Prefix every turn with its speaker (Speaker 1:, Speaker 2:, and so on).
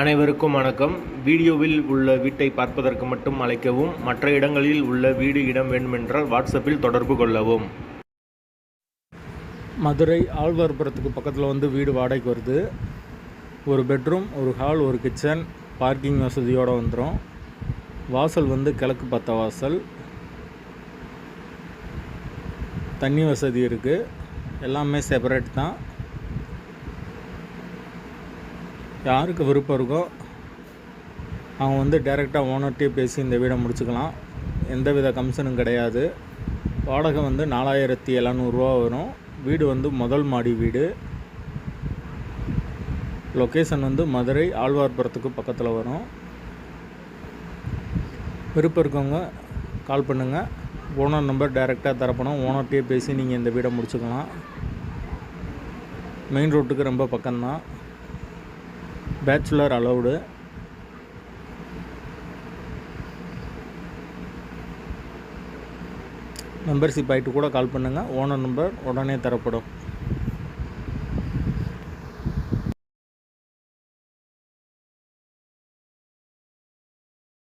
Speaker 1: அனைவருக்கும் வணக்கம். வீடியோவில் உள்ள வீட்டை பார்ப்பதற்கு மட்டும் அழைக்கவும் மற்ற இடங்களில் உள்ள வீடு இடம் வேண்டுமென்றால் வாட்ஸ்அப்பில் தொடர்பு கொள்ளவும்.
Speaker 2: மதுரை ஆழ்வார்புரத்துக்கு பக்கத்தில் வந்து வீடு வாடகைக்கு வருது. ஒரு பெட்ரூம் ஒரு ஹால் ஒரு கிச்சன் பார்க்கிங் வசதியோடு வந்துடும் வாசல் வந்து கிழக்கு பத்த வாசல். தண்ணி வசதி இருக்குது எல்லாமே செப்பரேட் தான். யாருக்கு விருப்பம் இருக்கோ அவங்க வந்து டைரெக்டாக ஓனர்கிட்டே பேசி இந்த வீடை முடிச்சுக்கலாம். எந்தவித கமிஷனும் கிடையாது. வாடகை வந்து நாலாயிரத்தி எழுநூறுவா வரும். வீடு வந்து முதல் மாடி வீடு. லொக்கேஷன் வந்து மதுரை ஆழ்வார்புரத்துக்கு பக்கத்தில் வரும். விருப்பம் இருக்கவங்க கால் பண்ணுங்கள் ஓனர் நம்பர் டைரெக்டாக தரப்பணும் ஓனர்கிட்டே பேசி நீங்கள் இந்த வீடை முடிச்சுக்கலாம். மெயின் ரோட்டுக்கு ரொம்ப பக்கம்தான். பேச்சுலர் அலௌடு மெம்பர்ஷிப் ஆகிட்டு கூட கால் பண்ணுங்கள் ஓனர் நம்பர் உடனே தரப்படும்.